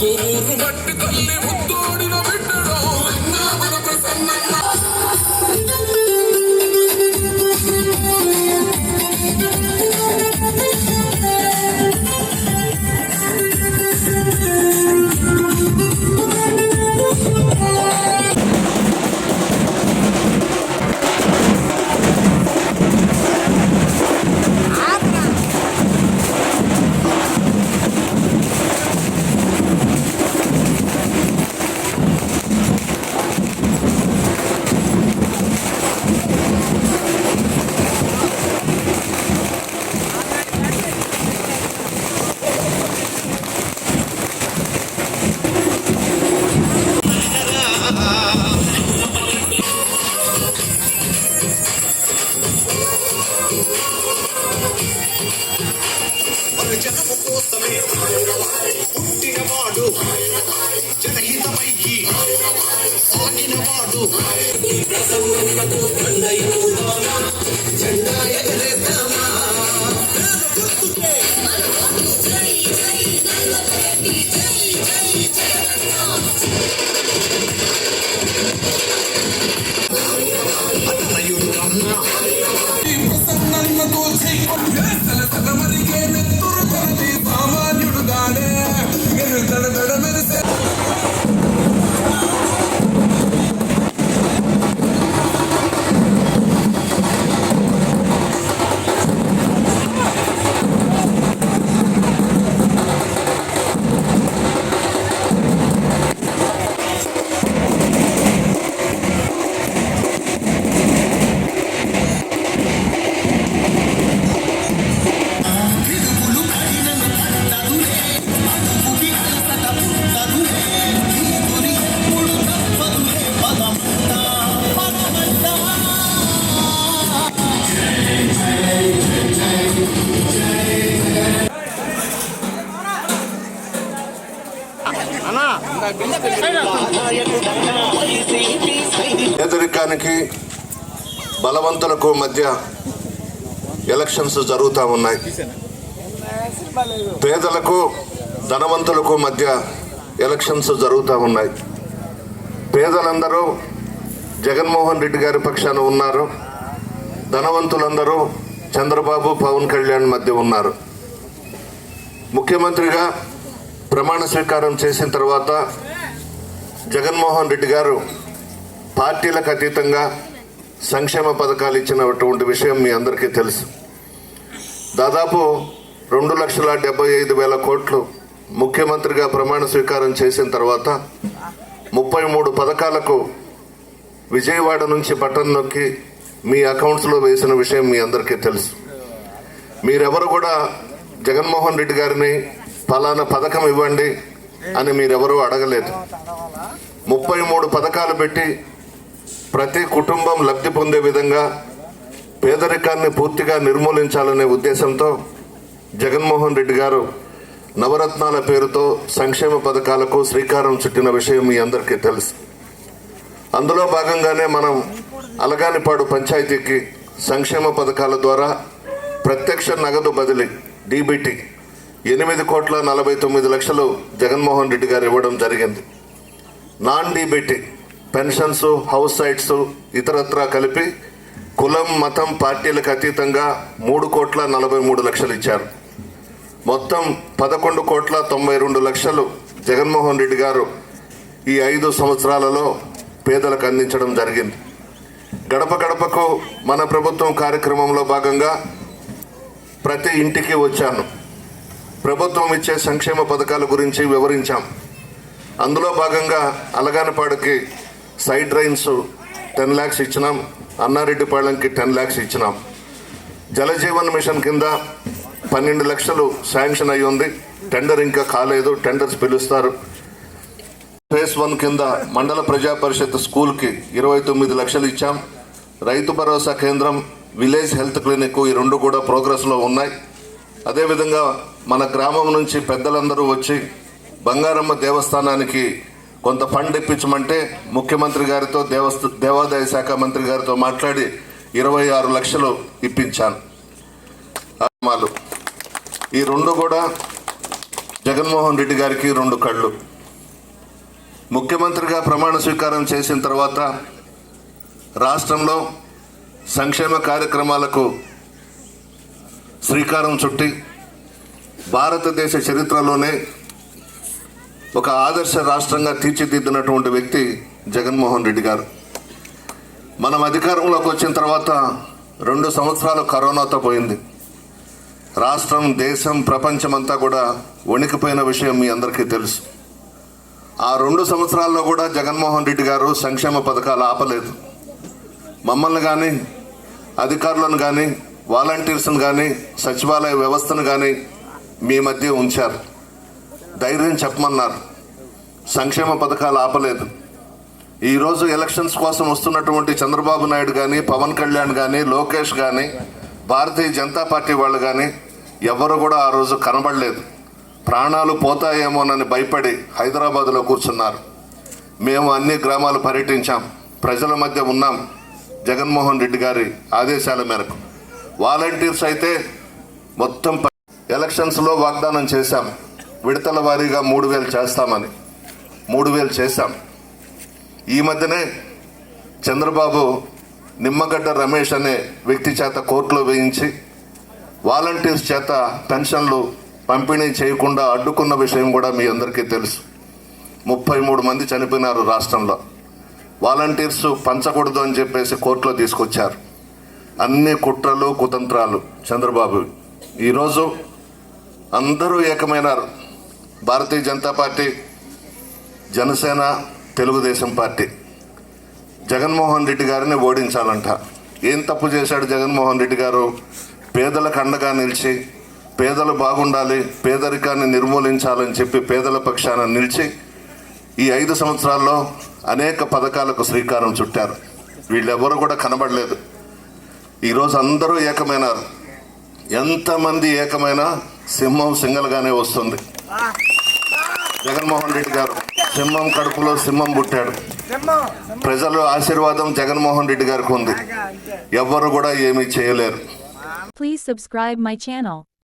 కోపం పట్టుకొల్లి ముద్దు మన జనము కోసమే పుట్టినవాడు జనహితమైకి సాగినవాడు ప్రసన్నతతో దండయుగానా జెండా ఎగరేద్దామా పేదరికానికి బలవంతులకు మధ్య ఎలక్షన్స్ జరుగుతూ ఉన్నాయి. పేదలకు ధనవంతులకు మధ్య ఎలక్షన్స్ జరుగుతూ ఉన్నాయి. పేదలందరూ జగన్మోహన్ రెడ్డి గారి పక్షాన ఉన్నారు. ధనవంతులందరూ చంద్రబాబు పవన్ కళ్యాణ్ మధ్య ఉన్నారు. ముఖ్యమంత్రిగా ప్రమాణ స్వీకారం చేసిన తర్వాత జగన్మోహన్ రెడ్డి గారు పార్టీలకు అతీతంగా సంక్షేమ పథకాలు ఇచ్చినటువంటి విషయం మీ అందరికీ తెలుసు. దాదాపు రెండు లక్షల డెబ్బై ఐదు వేల కోట్లు ముఖ్యమంత్రిగా ప్రమాణ స్వీకారం చేసిన తర్వాత ముప్పై మూడు పథకాలకు విజయవాడ నుంచి బటన్ నొక్కి మీ అకౌంట్స్లో వేసిన విషయం మీ అందరికీ తెలుసు. మీరెవరు కూడా జగన్మోహన్ రెడ్డి గారిని ఫలానా పథకం ఇవ్వండి అని మీరెవరూ అడగలేదు. ముప్పై మూడు పథకాలు పెట్టి ప్రతి కుటుంబం లబ్ధి పొందే విధంగా పేదరికాన్ని పూర్తిగా నిర్మూలించాలనే ఉద్దేశంతో జగన్మోహన్ రెడ్డి గారు నవరత్నాల పేరుతో సంక్షేమ పథకాలకు శ్రీకారం చుట్టిన విషయం మీ అందరికీ తెలుసు. అందులో భాగంగానే మనం అలగానిపాడు పంచాయతీకి సంక్షేమ పథకాల ద్వారా ప్రత్యక్ష నగదు బదిలీ డీబీటీ ఎనిమిది కోట్ల నలభై తొమ్మిది లక్షలు జగన్మోహన్ రెడ్డి గారు ఇవ్వడం జరిగింది. Non DBT pensions house sites ఇతరత్రా కలిపి కులం మతం పార్టీలకు అతీతంగా మూడు కోట్ల నలభై మూడు లక్షలు ఇచ్చారు. మొత్తం పదకొండు కోట్ల తొంభై రెండు లక్షలు జగన్మోహన్ రెడ్డి గారు ఈ ఐదు సంవత్సరాలలో పేదలకు అందించడం జరిగింది. గడప గడపకు మన ప్రభుత్వం కార్యక్రమంలో భాగంగా ప్రతి ఇంటికి వచ్చాను. ప్రభుత్వం ఇచ్చే సంక్షేమ పథకాల గురించి వివరించాం. అందులో భాగంగా అలగానపాడుకి సైడ్ రైన్స్ టెన్ ల్యాక్స్ ఇచ్చినాం. అన్నారెడ్డిపాళెంకి టెన్ ల్యాక్స్ ఇచ్చినాం. జలజీవన్ మిషన్ కింద పన్నెండు లక్షలు శాంక్షన్ అయి ఉంది. టెండర్ ఇంకా కాలేదు. టెండర్స్ పిలుస్తారు. ఫేస్ వన్ కింద మండల ప్రజా పరిషత్ స్కూల్కి ఇరవై తొమ్మిది లక్షలు ఇచ్చాం. రైతు భరోసా కేంద్రం విలేజ్ హెల్త్ క్లినిక్ ఈ రెండు కూడా ప్రోగ్రెస్లో ఉన్నాయి. అదేవిధంగా మన గ్రామం నుంచి పెద్దలందరూ వచ్చి బంగారమ్మ దేవస్థానానికి కొంత ఫండ్ ఇప్పించమంటే ముఖ్యమంత్రి గారితో దేవస్థ దేవాదాయ శాఖ మంత్రి గారితో మాట్లాడి ఇరవై ఆరు లక్షలు ఇప్పించాను. అమ్మాలు ఈ రెండు కూడా జగన్మోహన్ రెడ్డి గారికి రెండు కళ్ళు. ముఖ్యమంత్రిగా ప్రమాణ స్వీకారం చేసిన తర్వాత రాష్ట్రంలో సంక్షేమ కార్యక్రమాలకు శ్రీకారం చుట్టి భారతదేశ చరిత్రలోనే ఒక ఆదర్శ రాష్ట్రంగా తీర్చిదిద్దినటువంటి వ్యక్తి జగన్మోహన్ రెడ్డి గారు. మనం అధికారంలోకి వచ్చిన తర్వాత రెండు సంవత్సరాలు కరోనాతో పోయింది. రాష్ట్రం దేశం ప్రపంచమంతా కూడా వణికిపోయిన విషయం మీ అందరికీ తెలుసు. ఆ రెండు సంవత్సరాల్లో కూడా జగన్మోహన్ రెడ్డి గారు సంక్షేమ పథకాలు ఆపలేదు. మమ్మల్ని కానీ అధికారులను కానీ వాలంటీర్స్ని కానీ సచివాలయ వ్యవస్థను కానీ మీ మధ్య ఉంచారు. ధైర్యం చెప్పమన్నారు. సంక్షేమ పథకాలు ఆపలేదు. ఈరోజు ఎలక్షన్స్ కోసం వస్తున్నటువంటి చంద్రబాబు నాయుడు కానీ పవన్ కళ్యాణ్ కానీ లోకేష్ కానీ భారతీయ జనతా పార్టీ వాళ్ళు కానీ ఎవరు కూడా ఆ రోజు కనబడలేదు. ప్రాణాలు పోతాయేమోనని భయపడి హైదరాబాద్లో కూర్చున్నారు. మేము అన్ని గ్రామాలు పర్యటించాం. ప్రజల మధ్య ఉన్నాం. జగన్మోహన్ రెడ్డి గారి ఆదేశాల మేరకు. వాలంటీర్స్ అయితే మొత్తం ఎలక్షన్స్లో వాగ్దానం చేశాం. విడతల వారీగా మూడు వేలు చేస్తామని. మూడు వేలు చేశాం. ఈ మధ్యనే చంద్రబాబు నిమ్మగడ్డ రమేష్ అనే వ్యక్తి చేత కోర్టులో వేయించి వాలంటీర్స్ చేత పెన్షన్లు పంపిణీ చేయకుండా అడ్డుకున్న విషయం కూడా మీ అందరికీ తెలుసు. ముప్పై మూడు మంది చనిపోయినారు రాష్ట్రంలో. వాలంటీర్స్ పంచకూడదు అని చెప్పేసి కోర్టులో తీసుకొచ్చారు. అన్ని కుట్రలు కుతంత్రాలు చంద్రబాబు. ఈరోజు అందరూ ఏకమైనారు. Bharatiya Janata party Janasena Telugu Desam party. Jaganmohan Reddy గారిని ఓడించాలంట. ఏం తప్పు చేశాడు జగన్మోహన్ రెడ్డి గారు? పేదలకు అండగా నిలిచి పేదలు బాగుండాలి పేదరికాన్ని నిర్మూలించాలని చెప్పి పేదల పక్షాన నిలిచి ఈ ఐదు సంవత్సరాల్లో అనేక పథకాలకు శ్రీకారం చుట్టారు. వీళ్ళెవరూ కూడా కనబడలేదు. ఈరోజు అందరూ ఏకమైనారు ఎంతమంది ఏకమైనా సింహం సింగల్గానే వస్తుంది. జగన్మోహన్ రెడ్డి గారు సింహం కడుపులో సింహం పుట్టాడు. ప్రజల ఆశీర్వాదం జగన్మోహన్ రెడ్డి గారికి ఉంది. ఎవ్వరు కూడా ఏమీ చేయలేరు. Please subscribe my channel